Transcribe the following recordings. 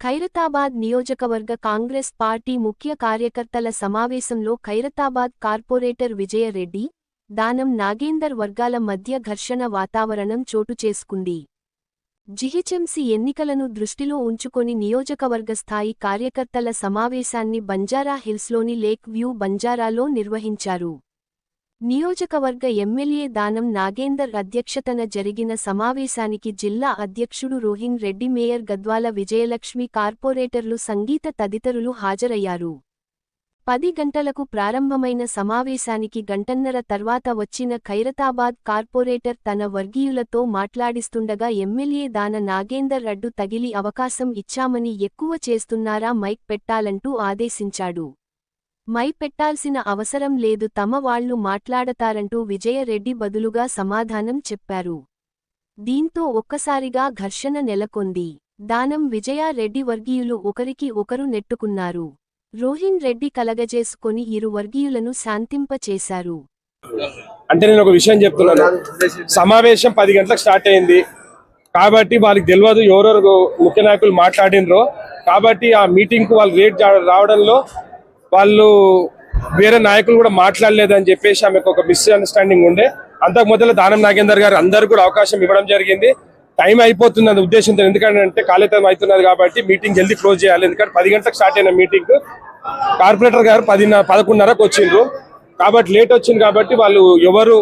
ఖైరతాబాద్ నియోజకవర్గ కాంగ్రెస్ పార్టీ ముఖ్య కార్యకర్తల సమావేశంలో ఖైరతాబాద్ కార్పొరేటర్ విజయరెడ్డి దానం నాగేందర్ వర్గాల మధ్య ఘర్షణ వాతావరణం చోటు చేసుకుంది. జిహెచ్ఎంసీ ఎన్నికలను దృష్టిలో ఉంచుకొని నియోజకవర్గ స్థాయి కార్యకర్తల సమావేశాన్ని బంజారా హిల్స్లోని లేక్ వ్యూ బంజారాలో నిర్వహించారు. నియోజకవర్గ ఎమ్మెల్యే దానం నాగేందర్ అధ్యక్షతన జరిగిన సమావేశానికి జిల్లా అధ్యక్షుడు రోహిన్ రెడ్డి మేయర్ గద్వాల విజయలక్ష్మి కార్పొరేటర్లు సంగీత తదితరులు హాజరయ్యారు. పది గంటలకు ప్రారంభమైన సమావేశానికి గంటన్నర తర్వాత వచ్చిన ఖైరతాబాద్ కార్పొరేటర్ తన వర్గీయులతో మాట్లాడిస్తుండగా ఎమ్మెల్యే దాన నాగేందర్ అడ్డు తగిలి అవకాశం ఇచ్చామని ఎక్కువ చేస్తున్నారా మైక్ పెట్టాలంటూ ఆదేశించాడు. మై పెట్టాల్సిన అవసరం లేదు తమ వాళ్ళు మాట్లాడతారంటూ విజయరెడ్డి బదులుగా సమాధానం చెప్పారు. దీంతో ఒక్కసారిగా ఘర్షణ నెలకొంది. దానం విజయారెడ్డి వర్గీయులు ఒకరికి ఒకరు నెట్టుకున్నారు. రోహిన్ రెడ్డి కలగజేసుకొని ఇరు వర్గీయులను శాంతింపచేశారు. అంటే నేను ఒక విషయం చెప్తున్నాను. సమావేశం పది గంటలకు స్టార్ట్ అయింది. కాబట్టి వాళ్ళకి తెలియదు ఎవరెవరు ముఖ్య నాయకులు మాట్లాడినరో. కాబట్టి ఆ మీటింగ్కు వాళ్ళు లేట్ రావడంలో వాళ్ళు వేరే నాయకులు కూడా మాట్లాడలేదని చెప్పేసి ఆమెకు ఒక మిస్అండర్స్టాండింగ్ ఉండే. అంతకు మొదలు దానం నాగేందర్ గారు అందరు కూడా అవకాశం ఇవ్వడం జరిగింది. టైం అయిపోతుంది అనే ఉద్దేశంతో ఎందుకంటే కాలేతం అవుతున్నది కాబట్టి మీటింగ్ జల్దీ క్లోజ్ చేయాలి. ఎందుకంటే పది గంటలకు స్టార్ట్ అయిన మీటింగ్. కార్పొరేటర్ గారు పదిన్నర పదకొండున్నరకు వచ్చిండ్రు. కాబట్టి లేట్ వచ్చింది కాబట్టి వాళ్ళు ఎవరు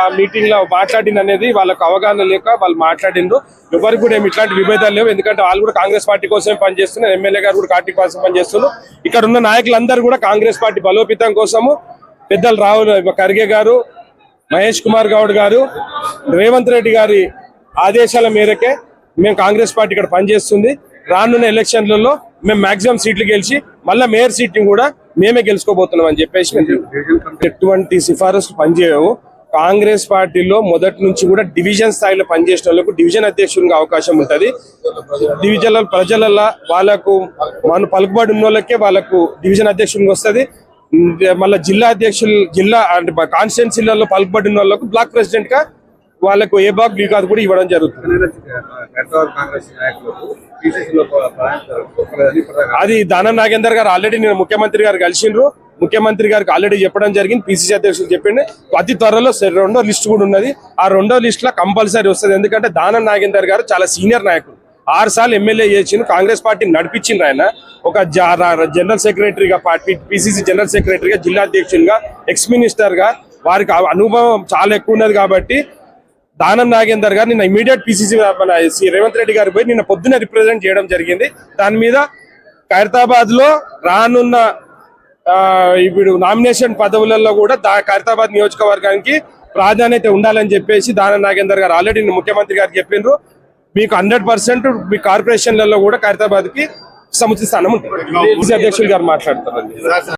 ఆ మీటింగ్లో మాట్లాడిన అనేది వాళ్ళకు అవగాహన లేక వాళ్ళు మాట్లాడిండ్రు. ఎవరికి కూడా ఏమి ఇట్లాంటి విభేదాలు లేవు. ఎందుకంటే వాళ్ళు కూడా కాంగ్రెస్ పార్టీ కోసమే పనిచేస్తున్నారు. ఎమ్మెల్యే గారు కూడా పార్టీ కోసం పనిచేస్తున్నారు. ఇక్కడ ఉన్న నాయకులందరూ కూడా కాంగ్రెస్ పార్టీ బలోపేతం కోసము పెద్దలు రాహుల్ ఖర్గే గారు మహేష్ కుమార్ గౌడ్ గారు రేవంత్ రెడ్డి గారి ఆదేశాల మేరకే మేము కాంగ్రెస్ పార్టీ ఇక్కడ పనిచేస్తుంది. రానున్న ఎలక్షన్లలో మేము మాక్సిమం సీట్లు గెలిచి మళ్ళీ మేయర్ సీట్ని కూడా మేమే గెలుచుకోబోతున్నాం అని చెప్పేసి ఎటువంటి సిఫారసు పనిచేయవు. కాంగ్రెస్ పార్టీలో మొదటి నుంచి కూడా డివిజన్ స్థాయిలో పనిచేసిన వాళ్ళకు డివిజన్ అధ్యక్షునిగా అవకాశం ఉంటది. డివిజన్ ప్రజలలో వాళ్ళకు మన పలుకుబడి ఉన్న వాళ్ళకే వాళ్ళకు డివిజన్ అధ్యక్షునిగా వస్తుంది. మళ్ళీ జిల్లా అధ్యక్షులు జిల్లా అంటే కాన్స్టిట్యున్సీలలో పలుకుబడి ఉన్న వాళ్ళకు బ్లాక్ ప్రెసిడెంట్గా వాళ్ళకు ఏ బాగ్ బీ కాదు కూడా ఇవ్వడం జరుగుతుంది. అది దానం నాగేందర్ గారు ఆల్రెడీ నేను ముఖ్యమంత్రి గారు కలిసిండ్రు. ముఖ్యమంత్రి గారికి ఆల్రెడీ చెప్పడం జరిగింది. పిసిసి అధ్యక్షులు చెప్పిండు. అతి త్వరలో రెండో లిస్ట్ కూడా ఉన్నది. ఆ రెండో లిస్ట్లో కంపల్సరీ వస్తుంది. ఎందుకంటే దానం నాగేందర్ గారు చాలా సీనియర్ నాయకుడు. ఆరు సార్లు ఎమ్మెల్యే చేసిండు. కాంగ్రెస్ పార్టీని నడిపించిండ్రు ఆయన. ఒక జనరల్ సెక్రటరీగా పార్టీ పిసిసి జనరల్ సెక్రటరీగా జిల్లా అధ్యక్షునిగా ఎక్స్ మినిస్టర్గా వారికి అనుభవం చాలా ఎక్కువ ఉన్నది కాబట్టి దానం నాగేందర్ గారు నిన్న ఇమీడియట్ పిసిసి మన సి రేవంత్ రెడ్డి గారు పోయి నిన్న పొద్దున రిప్రజెంట్ చేయడం జరిగింది. దాని మీద ఖైరతాబాద్లో రానున్న ఆ, ఇప్పుడు నామినేషన్ పదవులలో కూడా దా ఖైరతాబాద్ నియోజకవర్గానికి ప్రాధాన్యత ఉండాలని చెప్పేసి దానం నాగేందర్ గారు ఆల్రెడీ ముఖ్యమంత్రి గారు చెప్పిండ్రు మీకు హండ్రెడ్ పర్సెంట్ మీ కార్పొరేషన్లలో కూడా ఖైరతాబాద్కి సముచిత స్థానం ఉంటుంది. అధ్యక్షులు గారు మాట్లాడతారండి